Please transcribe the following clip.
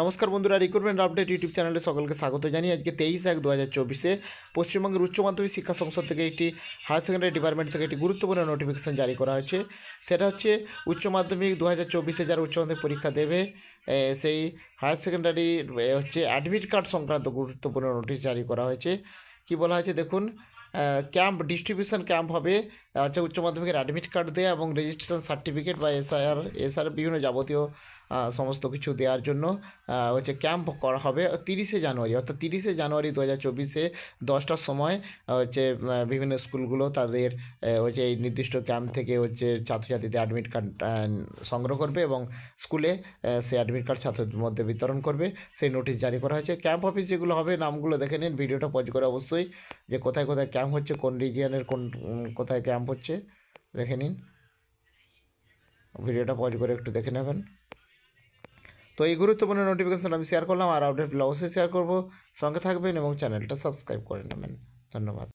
নমস্কার বন্ধুরা recruitment update YouTube চ্যানেলে সকলকে স্বাগত জানিয়ে আজকে তেইশ এক দু হাজার চব্বিশে পশ্চিমবঙ্গের উচ্চ মাধ্যমিক শিক্ষা সংসদ থেকে একটি হায়ার সেকেন্ডারি ডিপার্টমেন্ট থেকে একটি গুরুত্বপূর্ণ নোটিফিকেশন জারি করা হয়েছে। সেটা হচ্ছে উচ্চ মাধ্যমিক দু হাজার চব্বিশে যারা উচ্চ মাধ্যমিক পরীক্ষা দেবে সেই হায়ার সেকেন্ডারি হচ্ছে অ্যাডমিট কার্ড সংক্রান্ত গুরুত্বপূর্ণ নোটিশ জারি করা হয়েছে। কি বলা হয়েছে? দেখুন ক্যাম্প ডিস্ট্রিবিউশন ক্যাম্প হবে। হচ্ছে উচ্চ মাধ্যমিকের অ্যাডমিট কার্ড দেওয়া এবং রেজিস্ট্রেশন সার্টিফিকেট বা এসআইআর এসআর বিভিন্ন যাবতীয় সমস্ত কিছু দেওয়ার জন্য হচ্ছে ক্যাম্প করা হবে তিরিশে জানুয়ারি। অর্থাৎ তিরিশে জানুয়ারি দু হাজার চব্বিশে দশটার সময় হচ্ছে বিভিন্ন স্কুলগুলো তাদের হচ্ছে এই নির্দিষ্ট ক্যাম্প থেকে হচ্ছে ছাত্রছাত্রীদের অ্যাডমিট কার্ড সংগ্রহ করবে এবং স্কুলে সেই অ্যাডমিট কার্ড ছাত্রদের মধ্যে বিতরণ করবে। সেই নোটিশ জারি করা হয়েছে। ক্যাম্প অফিস যেগুলো হবে, নামগুলো দেখে নিন। ভিডিওটা পজ করে অবশ্যই যে কোথায় কোথায় ক্যাম্প হচ্ছে, কোন রিজিয়নের কোন কোথায় ক্যাম্প হচ্ছে, দেখে নিন। ভিডিওটা পজ করে একটু দেখে নেবেন। তো এই গুরুত্বপূর্ণ নোটিফিকেশান আমি শেয়ার করলাম, আর আপডেট অবশ্যই শেয়ার করব। সঙ্গে থাকবেন এবং চ্যানেলটা সাবস্ক্রাইব করে নেবেন। ধন্যবাদ।